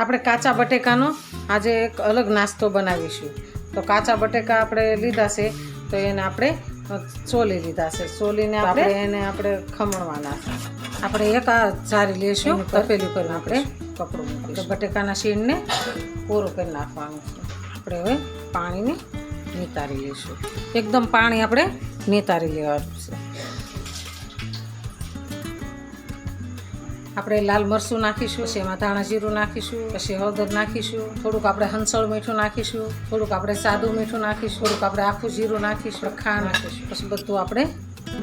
આપણે કાચા બટેકાનો આજે એક અલગ નાસ્તો બનાવીશું. તો કાચા બટેકા આપણે લીધા છે તો એને આપણે ચોલી લીધા છે. ચોલીને આપણે એને આપણે ખમણવાના આપણે એક આ જારી લેશું તપેલી કરીને આપણે કપડું મૂકીશું. બટેકાના શીણને પૂરું કરી નાખવાનું આપણે હવે પાણીને નિતારી લઈશું. એકદમ પાણી આપણે નિતારી લેવાનું છે. આપણે લાલ મરચું નાખીશું પછી એમાં ધાણા જીરું નાખીશું પછી હળદર નાખીશું થોડુંક આપણે હંસળ મીઠું નાખીશું થોડુંક આપણે સાદું મીઠું નાખીશું થોડુંક આપણે આખું જીરું નાખીશું ખાંડ નાખીશું પછી બધું આપણે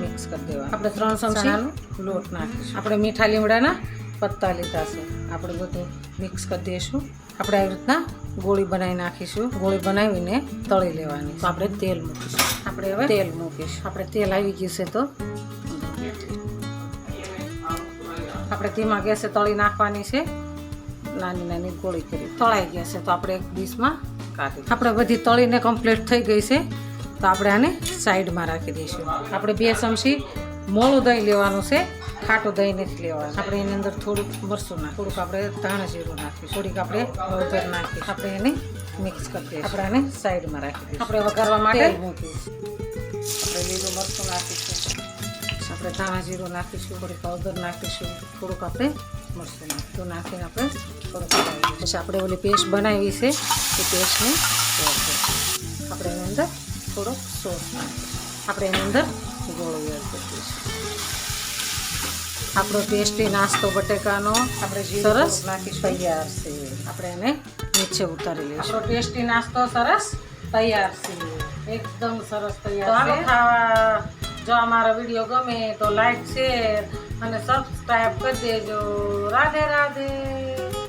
મિક્સ કરી દેવાનું. આપણે ત્રણ ચમચાનો લોટ નાખીશું. આપણે મીઠા લીમડાના પત્તા લીધા છે. આપણે બધું મિક્સ કરી દઈશું. આપણે આવી રીતના ગોળી બનાવી નાખીશું. ગોળી બનાવીને તળી લેવાની તો આપણે તેલ મૂકીશું. આપણે હવે તેલ મૂકીશું. આપણે તેલ આવી ગયું છે તો આપણે ધીમા ગેસે તળી નાખવાની છે. નાની નાની ગોળી કરી. તળાઈ ગયા છે તો આપણે એક ડીશમાં કાઢી. આપણે બધી તળીને કમ્પ્લીટ થઈ ગઈ છે. તો આપણે આને સાઈડમાં રાખી દઈશું. આપણે બે ચમચી મોળું દહીં લેવાનું છે. ખાટું દહીં નથી લેવાનું. આપણે એની અંદર થોડુંક મરસું નાખ થોડુંક આપણે ધાણા જીરું નાખીએ થોડીક આપણે હળદર નાખીએ આપણે એને મિક્સ કરી દઈએ આપણે આને સાઈડમાં રાખી દઈએ આપણે વઘારવા માટે મૂકીશું. આપણે લીલું મરસું નાખીશું. આપણે ધાણા જીરું નાખીશું થોડીક હળદર નાખીશું થોડુંક આપણે મરચું નાખીશું. નાખીને આપણે થોડુંક પછી આપણે ઓલી પેસ્ટ બનાવી છે એ પેસ્ટને આપણે એની અંદર થોડોક સોસ નાખીશું. આપણે એની અંદર ગોળો એડ કરી દઈશું આપણો ટેસ્ટી નાસ્તો બટેકાનો આપણે સરસ નાખી તૈયાર છે. આપણે એને નીચે ઉતારી લઈશું. આપણો ટેસ્ટી નાસ્તો સરસ તૈયાર છે. એકદમ સરસ તૈયાર છે. ખાવા જો અમારો વીડિયો ગમે તો લાઈક શેર અને સબસ્ક્રાઈબ કરી દેજો. રાધે રાધે.